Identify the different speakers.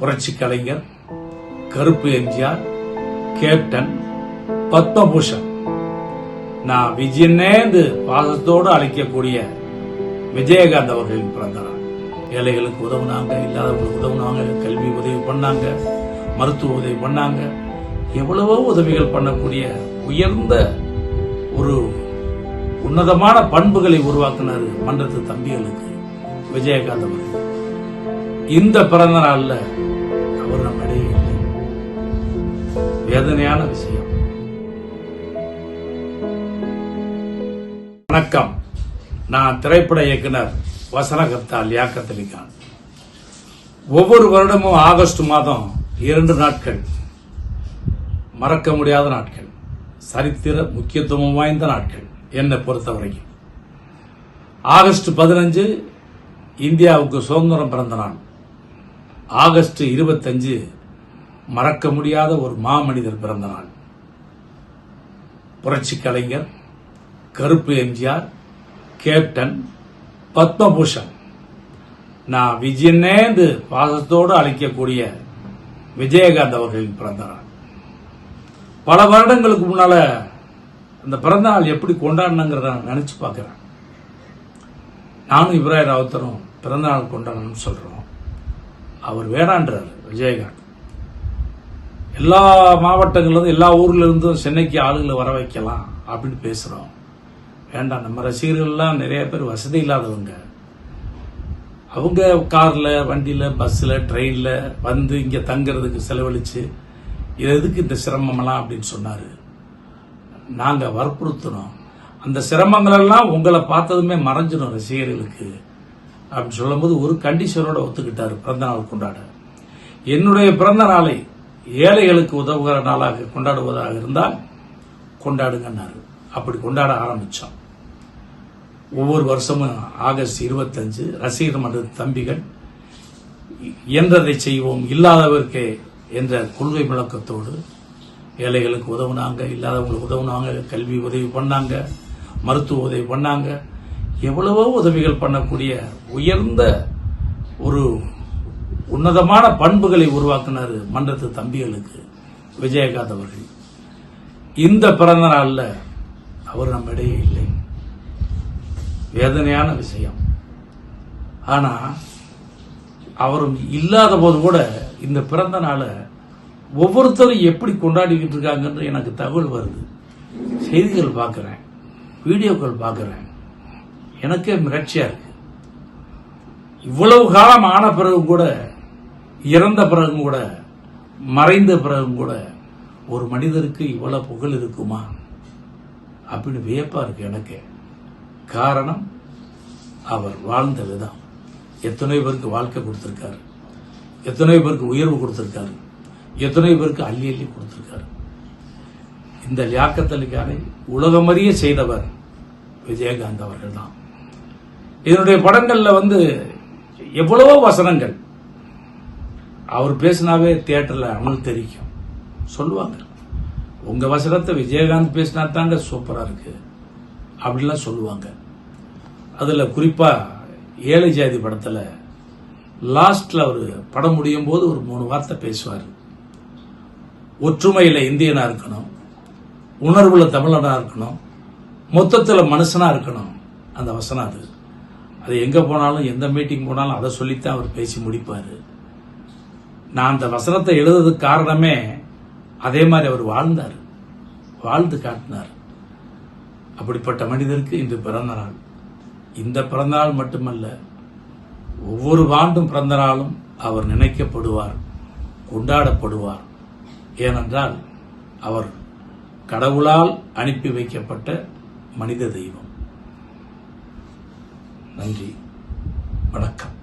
Speaker 1: புரட்சி கலைஞர் கருப்பு எம்ஜிஆர் கேப்டன் பத்மபூஷன். நான் விஜயனேந்து பாசத்தோடு அழைக்கக்கூடிய விஜயகாந்த் அவர்களின் பிறந்த நாள் ஏழைகளுக்கு உதவுனாங்க இல்லாதவங்களுக்கு உதவுனாங்க கல்வி உதவி பண்ணாங்க மருத்துவ உதவி பண்ணாங்க. எவ்வளவோ உதவிகள் பண்ணக்கூடிய உயர்ந்த ஒரு உன்னதமான பண்புகளை உருவாக்கினார் மன்றத்து தம்பிகளுக்கு விஜயகாந்த் அவர்கள். இந்த பிறந்த நாளில் அவர் நம்ம இல்லை. வேதனையான விஷயம். வணக்கம். நான் திரைப்பட இயக்குனர் வசனகர்த்தா லியாக்கத் ஒவ்வொரு வருடமும் ஆகஸ்ட் மாதம் இரண்டு நாட்கள். மறக்க முடியாத நாட்கள். சரித்திர முக்கியத்துவம் வாய்ந்த நாட்கள். என்னை பொறுத்தவரைக்கும். ஆகஸ்ட் பதினஞ்சு இந்தியாவுக்கு சுதந்திரம் பிறந்த நாள். ஆகஸ்ட் இருபத்தஞ்சு மறக்க முடியாத ஒரு மாமனிதர் பிறந்த நாள் புரட்சி கலைஞர் கருப்பு எம்ஜிஆர் கேப்டன் பத்மபூஷன். நான் விஜயனேந்து பாசத்தோடு அழைக்கக்கூடிய விஜயகாந்த் அவர்களின் பிறந்த நாள் பல வருடங்களுக்கு முன்னால இந்த பிறந்த நாள் எப்படி கொண்டாடணுங்கிறத நான் நினைச்சு பார்க்கிறேன். நானும் இப்ராஹிம் ராவுத்தரும் பிறந்த நாள் கொண்டாடணும்னு சொல்றோம். அவர் வேணான்றார் விஜயகாந்த். எல்லா மாவட்டங்கள்லேருந்து எல்லா ஊர்ல இருந்தும் சென்னைக்கு ஆளுகளை வர வைக்கலாம் அப்படின்னு பேசுகிறோம் வேண்டாம் நம்ம ரசிகர்கள்லாம் நிறைய பேர் வசதி இல்லாதவங்க. அவங்க காரில் வண்டியில் பஸ்ஸில் ட்ரெயினில் வந்து இங்கே தங்குறதுக்கு செலவழித்து இது எதுக்கு இந்த சிரமமெல்லாம்? அப்படின்னு சொன்னார். நாங்கள் வற்புறுத்தினோம் அந்த சிரமங்களெல்லாம் உங்களை பார்த்ததுமே மறைஞ்சிடும் ரசிகர்களுக்கு. அப்படின்னு சொல்லும்போது ஒரு கண்டிஷனோட ஒத்துக்கிட்டாரு பிறந்த நாள் கொண்டாட. என்னுடைய பிறந்த நாளை ஏழைகளுக்கு உதவுகிற நாளாக கொண்டாடுவதாக இருந்தால் கொண்டாடுங்கன்னாரு. அப்படி கொண்டாட ஆரம்பிச்சோம் ஒவ்வொரு வருஷமும் ஆகஸ்ட் இருபத்தஞ்சு ரசிகர் மன்ற தம்பிகள் இயன்றதை செய்வோம் இல்லாதவர்க்கே என்ற கொள்கை முழக்கத்தோடு ஏழைகளுக்கு உதவுனாங்க இல்லாதவங்களுக்கு உதவுனாங்க கல்வி உதவி பண்ணாங்க மருத்துவ உதவி பண்ணாங்க எவ்வளவோ உதவிகள் பண்ணக்கூடிய உயர்ந்த ஒரு உன்னதமான பண்புகளை உருவாக்கினார் மன்றத்து தம்பிகளுக்கு விஜயகாந்த் அவர்கள். இந்த பிறந்த நாளில் அவர் நம்ம இடையே இல்லை. வேதனையான விஷயம். ஆனா அவரும் இல்லாத போது கூட இந்த பிறந்த நாளை ஒவ்வொருத்தரும் எப்படி கொண்டாடிக்கிட்டு இருக்காங்கன்னு எனக்கு தகவல் வருது. செய்திகள் பார்க்குறேன். வீடியோக்கள் பார்க்குறேன். எனக்கே மிகழ்ச்சியா இருக்கு. இவ்வளவு காலம் ஆன பிறகு கூட இறந்த பிறகும் கூட மறைந்த பிறகும் கூட ஒரு மனிதருக்கு இவ்வளவு புகழ் இருக்குமா? அப்படின்னு வியப்பா இருக்கு எனக்கு. காரணம் அவர் வாழ்ந்த விதம் எத்தனை பேருக்கு வாழ்க்கை கொடுத்திருக்காரு. எத்தனை பேருக்கு உயர்வு கொடுத்திருக்காரு. எத்தனை பேருக்கு அள்ளி அள்ளி கொடுத்திருக்காரு. இந்த லியாக்கத்தலுக்கான உலகமறிய செய்தவர் விஜயகாந்த் அவர்கள் தான் இதனுடைய படங்கள்ல வந்து எவ்வளவோ வசனங்கள். அவர் பேசினாவே தியேட்டர்ல அமல் தெரிக்கும் சொல்லுவாங்க. உங்க வசனத்தை விஜயகாந்த் பேசினா தாங்க சூப்பரா இருக்கு. அப்படிலாம் சொல்லுவாங்க. அதுல குறிப்பா ஏழை ஜாதி படத்துல லாஸ்ட்ல அவர் படம் முடியும் போது ஒரு மூணு வார்த்தை பேசுவார். ஒற்றுமையில இந்தியனா இருக்கணும். உணர்வுல தமிழனா இருக்கணும். மொத்தத்துல மனுஷனா இருக்கணும். அந்த வசனம் அது. அது எங்கே போனாலும் எந்த மீட்டிங் போனாலும் அதை சொல்லித்தான் அவர் பேசி முடிப்பார். நான் அந்த வசனத்தை எழுதுறதுக்கு காரணமே அதே மாதிரி அவர் வாழ்ந்தார். வாழ்ந்து காட்டினார். அப்படிப்பட்ட மனிதருக்கு இன்று பிறந்த நாள். இந்த பிறந்த நாள் மட்டுமல்ல ஒவ்வொரு ஆண்டும் பிறந்த நாளும் அவர் நினைக்கப்படுவார் கொண்டாடப்படுவார். ஏனென்றால் அவர் கடவுளால் அனுப்பி வைக்கப்பட்ட மனித தெய்வம். நன்றி. வணக்கம்.